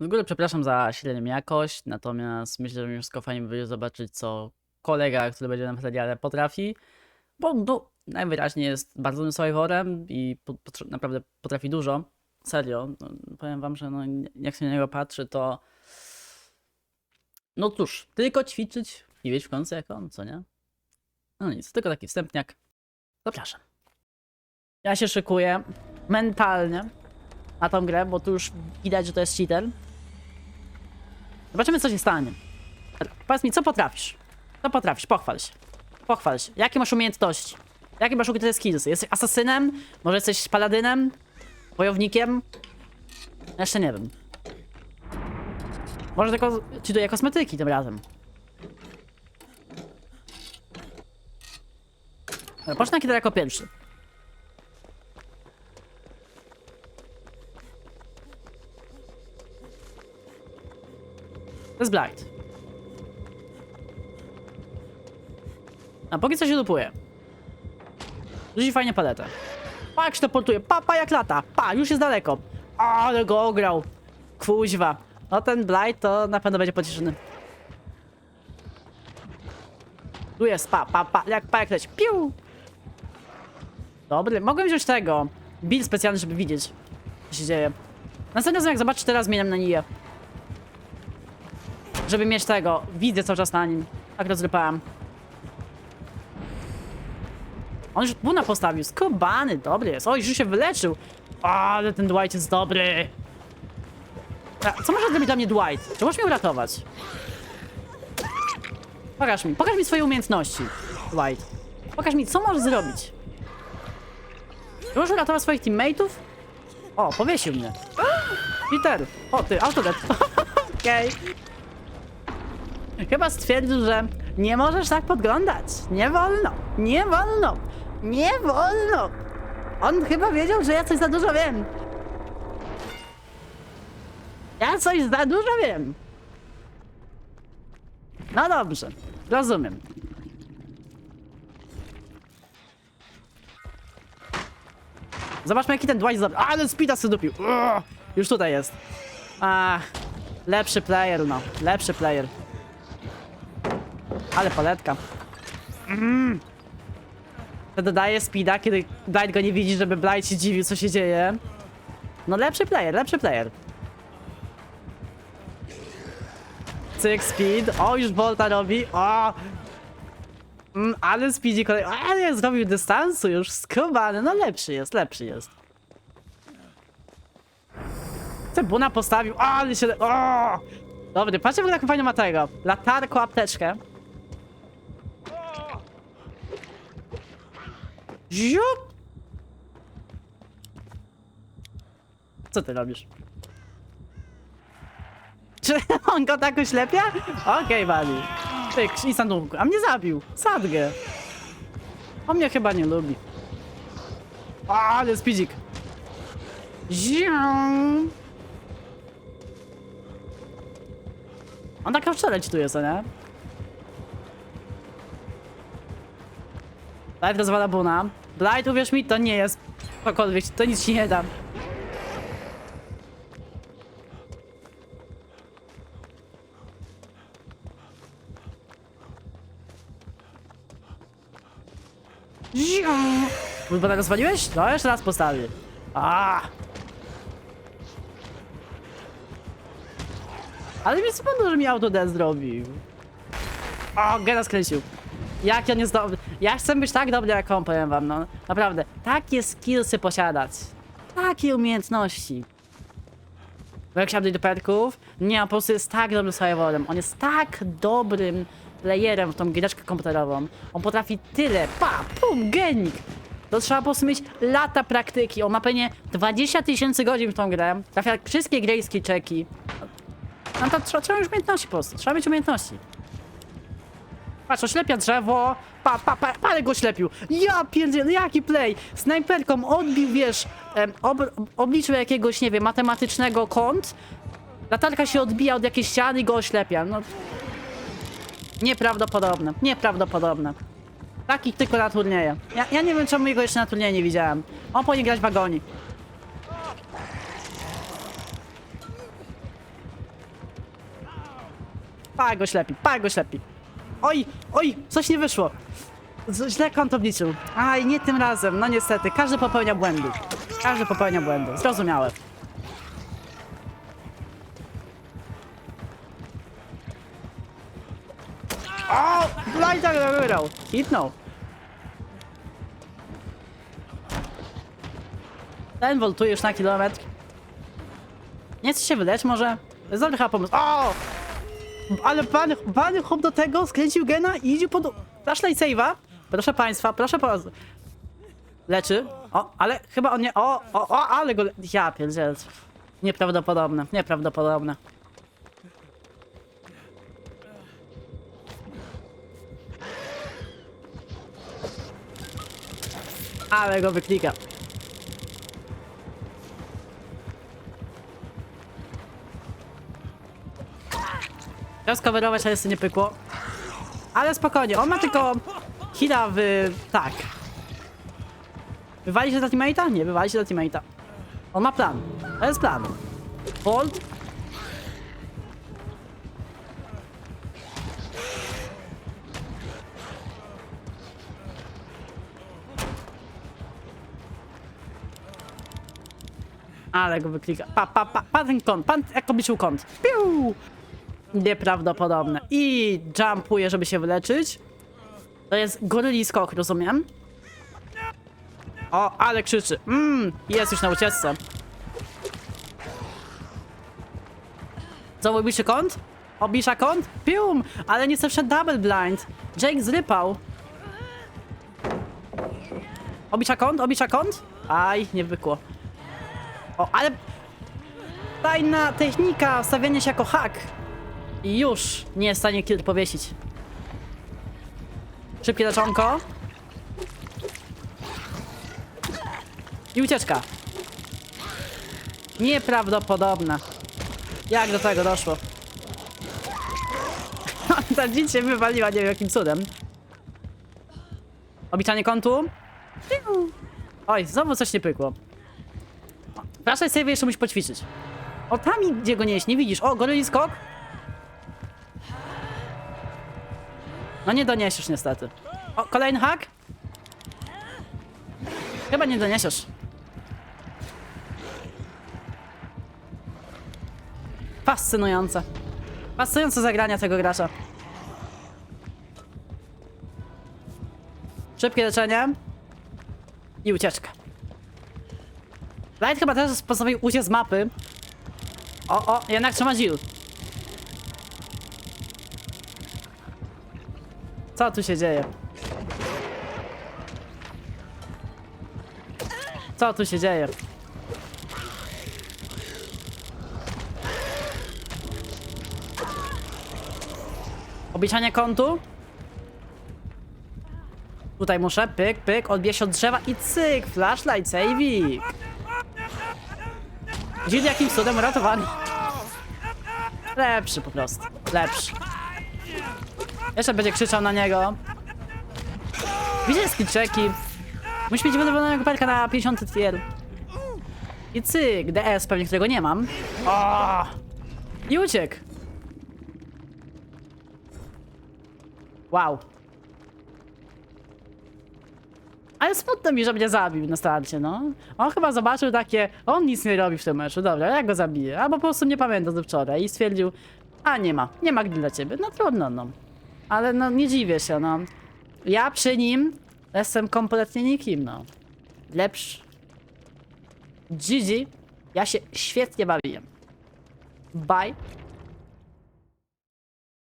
Z góry przepraszam za średnią jakość, natomiast myślę, że wszystko fajnie by zobaczyć, co kolega, który będzie na materiale, potrafi, bo no, najwyraźniej jest bardzo survivorem i po, potr- naprawdę potrafi dużo. Serio, no, powiem wam, że no, jak się na niego patrzy, to no cóż, tylko ćwiczyć i wiedzieć w końcu jak on, co nie? No nic, tylko taki wstępniak. Zapraszam. Ja się szykuję mentalnie na tą grę, bo tu już widać, że to jest cheater. Zobaczymy, co się stanie. Powiedz mi, co potrafisz? Co potrafisz? Pochwal się. Pochwal się. Jakie masz umiejętności? Jakie masz ukryte skillsy? Jesteś asasynem? Może jesteś paladynem? Wojownikiem? Jeszcze nie wiem. Może tylko czytuję kosmetyki tym razem. Pocznę kiedy jako pierwszy. Jest Blight. A póki co się dupuje. Rzuci fajnie paletę. Pa jak się to portuje, pa, pa jak lata, pa, już jest daleko. Ale go ograł. Kuźwa. No ten Blight to na pewno będzie pocieszony. Tu jest, pa, pa, pa, jak pa jak leci. Piu! Dobry, mogłem wziąć tego. Bill specjalny, żeby widzieć, co się dzieje. Następnym jak zobaczysz, teraz zmieniam na niję. Żeby mieć tego. Widzę cały czas na nim. Tak rozrypałem. On już buna postawił. Skubany, dobry jest. Oj, już się wyleczył. Ale ten Dwight jest dobry. Co może zrobić dla mnie Dwight? Czy możesz mnie uratować? Pokaż mi, pokaż mi swoje umiejętności, Dwight. Pokaż mi, co możesz zrobić. Czy możesz uratować swoich teammateów? O, powiesił mnie. Peter! O, ty, autodet. Okej. Chyba stwierdził, że nie możesz tak podglądać. Nie wolno. Nie wolno. Nie wolno. On chyba wiedział, że ja coś za dużo wiem. Ja coś za dużo wiem. No dobrze. Rozumiem. Zobaczmy jaki ten Dwight zrobił. Ale speeda sobie dupił. Ugh, Już tutaj jest. Ach, lepszy player no. Lepszy player. Ale paletka. Mm. To dodaje speeda, kiedy Blight go nie widzi, żeby Blight się dziwił, co się dzieje. No lepszy player, lepszy player. Cyk, speed. O, już Volta robi. O! Mm, ale speedy kolej. Ale zrobił dystansu już. Skubany. No lepszy jest, lepszy jest. Cebuna postawił. O, ale się... O! Dobry, patrzcie w ogóle jaką fajną ma tego. Latarką, apteczkę. Ziup! Co ty robisz? Czy on go tak oślepia? Okej, okay. Tyk, i sandunku. A mnie zabił. Sadgę. On mnie chyba nie lubi. O, ale spidzik. Ziu. On taka wczoraj tu jest, nie? Blight rozwala Buna. Blight, uwierz mi, to nie jest cokolwiek, to nic ci nie da. Buna rozwaliłeś? No, jeszcze raz postawię. A. Ale mi spadło, że mi autodeath zrobił. O, Gena skręcił. Jak ja nie zdobry. Ja chcę być tak dobry jak on, powiem wam, no. Naprawdę. Takie skillsy posiadać. Takie umiejętności. Siadł do perków, nie, on po prostu jest tak dobrym survivorem. On jest tak dobrym playerem w tą giereczkę komputerową. On potrafi tyle, pa, pum, genik. To trzeba po prostu mieć lata praktyki. On ma pewnie 20 tysięcy godzin w tą grę. Trafia wszystkie grejskie czeki. No to trzeba, trzeba mieć umiejętności po prostu. Trzeba mieć umiejętności. Patrz, oślepia drzewo. Pa, pa, pa, ale go ślepił. Ja pierdzielę, jaki play. Snajperką odbił, wiesz, ob, obliczył jakiegoś, nie wiem, matematycznego kąt. Latarka się odbija od jakiejś ściany i go oślepia. No. Nieprawdopodobne, nieprawdopodobne. Takich tylko na turnieje. Ja, ja nie wiem, czemu jego jeszcze na turnieje nie widziałem. On powinien grać w wagonik. Pa go ślepi, pa go ślepi. Oj, oj, coś nie wyszło. Z- Źle kąt obliczył. Aj, nie tym razem, no niestety. Każdy popełnia błędy. Każdy popełnia błędy. Zrozumiałe. O! Blinder wygrał. Hitnął. Ten voltuje już na kilometr. Nie chce się wyleć może? To jest dobry chyba pomysł. O! Ale pan, pan chłop do tego skręcił gena i idzie pod... Flashlight save'a. Proszę państwa, proszę po... Leczy. O, ale chyba on nie... O, o, o, ale go... Ja pierdzielę. Nieprawdopodobne, nieprawdopodobne. Ale go wyklika. Teraz coverować, ale jeszcze nie pykło. Ale spokojnie, on ma tylko hila w... tak. Wywali się za teammate'a? Nie, wywali się za teammate'a. On ma plan. To jest plan. Hold. Ale go wyklika. Pa, pa, pa, pa ten kąt, pan jak obliczył kąt. Piu! Nieprawdopodobne. I jumpuje, żeby się wyleczyć. To jest goryli skok, rozumiem? O, ale krzyczy. Mmm, jest już na ucieczce. Co, obliczy kąt? Oblicza kąt? Pium! Ale nie zawsze double blind. Jake zrypał. Oblicza kąt? Oblicza kąt? Aj, nie wykło. O, ale... Fajna technika, stawianie się jako hack. I już nie jest w stanie kill powiesić. Szybkie leczonko. I ucieczka. Nieprawdopodobne. Jak do tego doszło? Ta dzicz się wywaliła, nie wiem jakim cudem. Obliczanie. Piu. Oj, znowu coś nie pykło. Proszę sobie jeszcze musisz poćwiczyć. O, tam gdzie go nieść, nie widzisz. O, goryli skok. No nie doniesiesz niestety. O, kolejny hak? Chyba nie doniesiesz. Fascynujące. Fascynujące zagrania tego gracza. Szybkie leczenie. I ucieczka. Light chyba teraz postanowił uciec z mapy. O, o, jednak trzyma Jill. Co tu się dzieje? Co tu się dzieje? Obliczanie kątu? Tutaj muszę, pyk, pyk, odbije się od drzewa i cyk, flashlight, saving. Jill jakim cudem uratowany. Lepszy po prostu, lepszy. Jeszcze będzie krzyczał na niego. Widzicie skillczeki? Musi mieć wydobywanego perka na 50 tier. I cyk, DS pewnie, którego nie mam. O! I uciekł. Wow. Ale smutno mi, że mnie zabił na starcie, no. On chyba zobaczył takie, on nic nie robi w tym meczu, dobra, ja go zabiję. Albo po prostu nie pamiętam do wczoraj i stwierdził, a nie ma, nie ma gdy dla ciebie. No trudno, no. Ale no nie dziwię się, no. Ja przy nim jestem kompletnie nikim, no. Lepszy. GG. Ja się świetnie bawiłem. Bye.